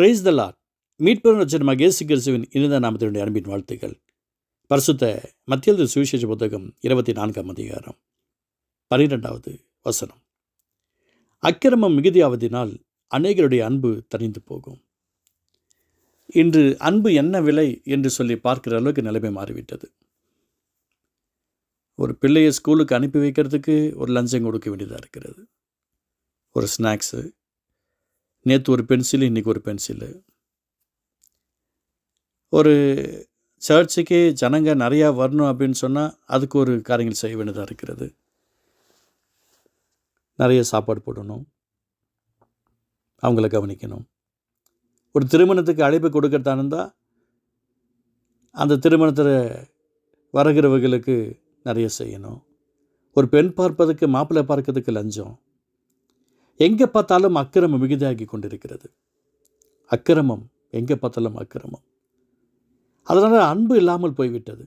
Praise the Lord மீட்பெரும் ரச்சனமாக இயேசு கிறிஸ்துவின் இனித நாமத்தினுடைய அன்பின் வாழ்த்துக்கள். பரிசுத்த மத்திய சுவிசேஷ புத்தகம் இருபத்தி நான்காம் அதிகாரம் பனிரெண்டாவது வசனம். அக்கிரமம் மிகுதியாவதினால் அநேகருடைய அன்பு தணிந்து போகும். இன்று அன்பு என்ன விலை என்று சொல்லி பார்க்கிற அளவுக்கு நிலைமை மாறிவிட்டது. ஒரு பிள்ளையை ஸ்கூலுக்கு அனுப்பி வைக்கிறதுக்கு ஒரு லஞ்சம் கொடுக்க வேண்டியதாக இருக்கிறது. ஒரு ஸ்நாக்ஸு நேற்று ஒரு பென்சில் இன்றைக்கி ஒரு பென்சிலு. ஒரு சர்ச்சுக்கு ஜனங்க நிறையா வரணும் அப்படின்னு சொன்னால் அதுக்கு ஒரு காரியங்கள் செய்ய வேண்டியதாக இருக்கிறது. நிறைய சாப்பாடு போடணும். அவங்கள கவனிக்கணும். ஒரு திருமணத்துக்கு அழைப்பு கொடுக்கறதா இருந்தால் அந்த திருமணத்தில் வருகிறவர்களுக்கு நிறைய செய்யணும். ஒரு பெண் பார்ப்பதுக்கு மாப்பிள்ளை பார்க்கறதுக்கு லஞ்சம். எங்கே பார்த்தாலும் அக்கிரமம் மிகுதியாகி கொண்டிருக்கிறது அக்கிரமம் எங்கே பார்த்தாலும் அக்கிரமம். அதனால் அன்பு இல்லாமல் போய்விட்டது.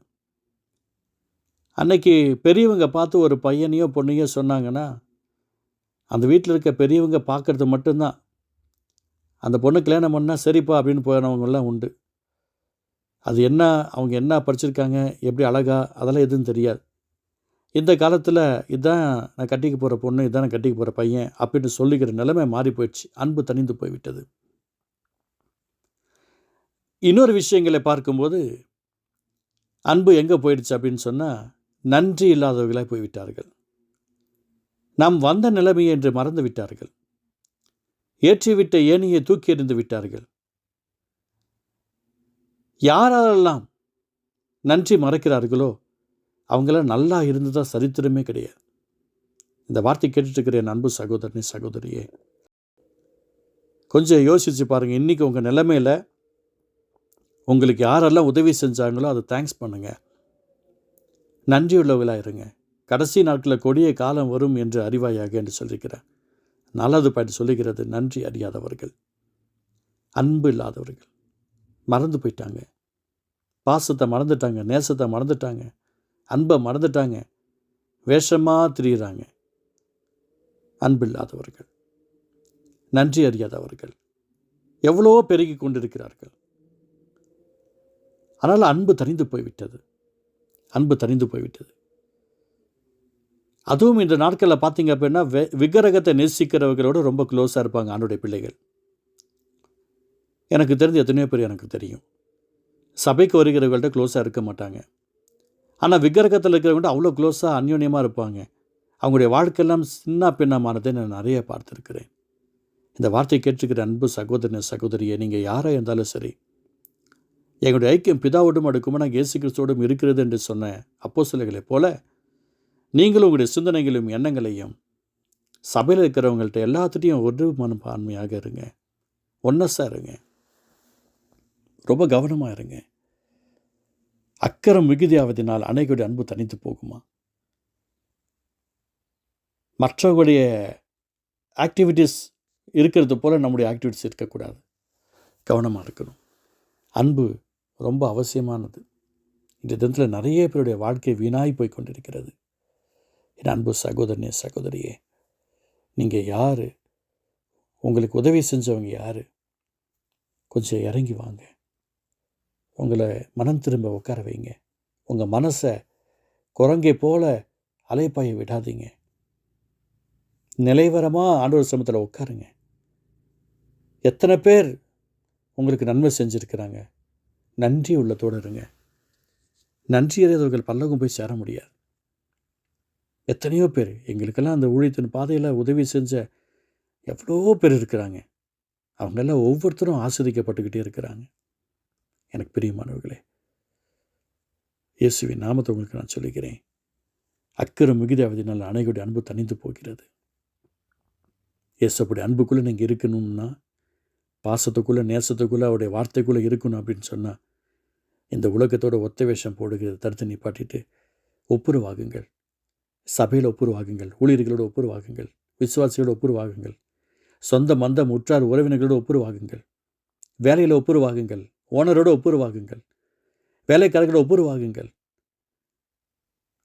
அன்னைக்கு பெரியவங்க பார்த்து ஒரு பையனையோ பொண்ணையோ சொன்னாங்கன்னா அந்த வீட்டில் இருக்க பெரியவங்க பார்க்குறது மட்டும்தான். அந்த பொண்ணு கல்யாணம் பண்ணால் சரிப்பா அப்படின்னு போனவங்கெல்லாம் உண்டு. அது என்ன அவங்க என்ன படிச்சிருக்காங்க எப்படி அழகா அதெல்லாம் எதுவும் தெரியாது. இந்த காலத்தில் இதான் நான் கட்டிக்க போகிற பொண்ணு இதான் நான் கட்டிக்க போகிற பையன் அப்படின்னு சொல்லிக்கிற நிலைமை மாறி போயிடுச்சு. அன்பு தணிந்து போய்விட்டது. இன்னொரு விஷயங்களை பார்க்கும்போது அன்பு எங்கே போயிடுச்சு அப்படின்னு சொன்னால் நன்றி இல்லாதவர்களாக போய்விட்டார்கள். நாம் வந்த நிலைமை என்று மறந்து விட்டார்கள். ஏற்றிவிட்ட ஏனியை தூக்கி எறிந்து விட்டார்கள். யாரெல்லாம் நன்றி மறக்கிறார்களோ அவங்களாம் நல்லா இருந்ததாக சரித்திரமே கிடையாது. இந்த வார்த்தை கேட்டுட்டு இருக்கிற என் அன்பு சகோதரனே சகோதரியே கொஞ்சம் யோசித்து பாருங்கள் இன்றைக்கி உங்கள் நிலைமையில் உங்களுக்கு யாரெல்லாம் உதவி செஞ்சாங்களோ அதை தேங்க்ஸ் பண்ணுங்கள் நன்றியுள்ளவர்களாக இருங்க. கடைசி நாட்களில் கொடிய காலம் வரும் என்று அறிவாயாக என்று சொல்லியிருக்கிறேன் நல்லது பாட்டு சொல்லுகிறது. நன்றி அறியாதவர்கள். அன்பு இல்லாதவர்கள். மறந்து போயிட்டாங்க. பாசத்தை மறந்துட்டாங்க. நேசத்தை மறந்துட்டாங்க. அன்பை மறந்துட்டாங்க. வேஷமாக திரியிறாங்க. அன்பு இல்லாதவர்கள் நன்றி அறியாதவர்கள். எவ்வளோ பெருகி கொண்டிருக்கிறார்கள். ஆனால் அன்பு தனிந்து போய்விட்டது. அன்பு தனிந்து போய்விட்டது. அதுவும் இந்த நாட்களில் பார்த்தீங்க அப்படின்னா வெ விக்கிரகத்தை நேசிக்கிறவர்களோட ரொம்ப க்ளோஸாக இருப்பாங்க ஆண்டுடைய பிள்ளைகள். எனக்கு தெரிஞ்ச எத்தனையோ பேர் எனக்கு தெரியும். சபைக்கு வருகிறவர்கள்ட்ட க்ளோஸாக இருக்க மாட்டாங்க. ஆனால் விக்கிரகத்தில் இருக்கிறவங்கள்ட்ட அவ்வளோ க்ளோஸாக அந்யோன்யமாக இருப்பாங்க. அவங்களுடைய வாழ்க்கையெல்லாம் சின்ன பின்னமானதை நான் நிறைய பார்த்துருக்கிறேன். இந்த வார்த்தை கேட்டிருக்கிற அன்பு சகோதரன் சகோதரியை நீங்கள் யாராக இருந்தாலும் சரி எங்களுடைய ஐக்கியம் பிதாவோடும் அடுக்குமா இயேசு கிறிஸ்துவோடும் இருக்கிறது என்று சொன்ன அப்போ சிலைகளைப் போல நீங்களும் உங்களுடைய சிந்தனைகளையும் எண்ணங்களையும் சபையில் இருக்கிறவங்கள்ட்ட எல்லாத்துட்டையும் ஒரு மனப்பான்மையாக இருங்க. ஒன்னஸாக இருங்க ரொம்ப கவனமாக இருங்க. அக்கறம் மிகுதியாவதினால் அனைவருடைய அன்பு தனித்து போகுமா? மற்றவர்களுடைய ஆக்டிவிட்டீஸ் இருக்கிறது போல் நம்முடைய ஆக்டிவிட்டிஸ் இருக்கக்கூடாது. கவனமாக இருக்கணும். அன்பு ரொம்ப அவசியமானது. இந்த தினத்தில் நிறைய பேருடைய வாழ்க்கை வீணாய் போய் கொண்டிருக்கிறது. என் அன்பு சகோதரனே சகோதரியே நீங்கள் யார்? உங்களுக்கு உதவி செஞ்சவங்க யார்? கொஞ்சம் இறங்கி வாங்க. உங்களை மனம் திரும்ப உட்கார வைங்க. உங்கள் மனசை குரங்கை போல அலைப்பாய விடாதீங்க. நிலைவரமாக ஆண்டவர் சிரமத்தில் உட்காருங்க. எத்தனை பேர் உங்களுக்கு நன்மை செஞ்சுருக்கிறாங்க. நன்றி உள்ளத்தோடு இருங்க நன்றி அறியாதவர்கள் பல்லகம் போய் சேர முடியாது. எத்தனையோ பேர் எங்களுக்கெல்லாம் அந்த ஊழியத்தின் பாதையில் உதவி செஞ்ச எவ்வளோ பேர் இருக்கிறாங்க. அவங்கெல்லாம் ஒவ்வொருத்தரும் ஆஸ்வதிக்கப்பட்டுக்கிட்டே இருக்கிறாங்க. எனக்கு பிரியமானவர்களே இயேசுவின் நாமத்தை உங்களுக்கு நான் சொல்லிக்கிறேன் அக்கறை மிகுதியாவதினால் அனைவருடைய அன்பு தணிந்து போகிறது. இயேசுப்படி அன்புக்குள்ளே நீங்கள் இருக்கணும்னா பாசத்துக்குள்ளே நேசத்துக்குள்ளே அவருடைய வார்த்தைக்குள்ளே இருக்கணும் அப்படின்னு சொன்னால் இந்த உலகத்தோட ஒத்த வேஷம் போடுகிறது தடுத்து நிப்பாட்டிட்டு ஒப்புரவாகுங்கள். சபையில் ஒப்புரவாகுங்கள் ஊழியர்களோட ஒப்புரவாகுங்கள் விசுவாசிகளோட ஒப்புரவாகுங்கள் சொந்த மந்தம் உற்றார் உறவினர்களோட ஒப்புரவாகுங்கள் வேலையில் ஒப்புரவாகுங்கள். ஓனரோடு ஒப்புரவாகுங்கள். வேலைக்காரர்களோட ஒப்புரவாகுங்கள்.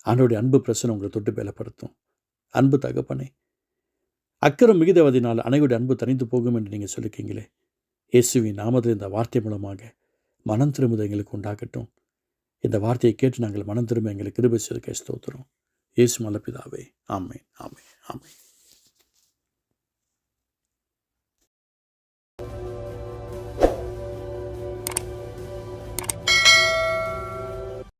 ஆண்டோடைய அன்பு பிரச்சனை உங்களை தொட்டு வேலைப்படுத்தும் அன்பு தகப்பனே அக்கறம் மிகுதவதினால் அனைவருடைய அன்பு தனிந்து போகும் என்று நீங்கள் சொல்லிக்கீங்களே இயேசுவின் நாமத்தில் இந்த வார்த்தை மூலமாக மனம் திரும்புதல் எங்களுக்கு உண்டாகட்டும். இந்த வார்த்தையை கேட்டு நாங்கள் மனம் திரும்ப எங்களுக்கு கிருபை செய்து ஸ்தோத்திரம். இயேசு மலப்பிதாவே. ஆமேன் ஆமை ஆமை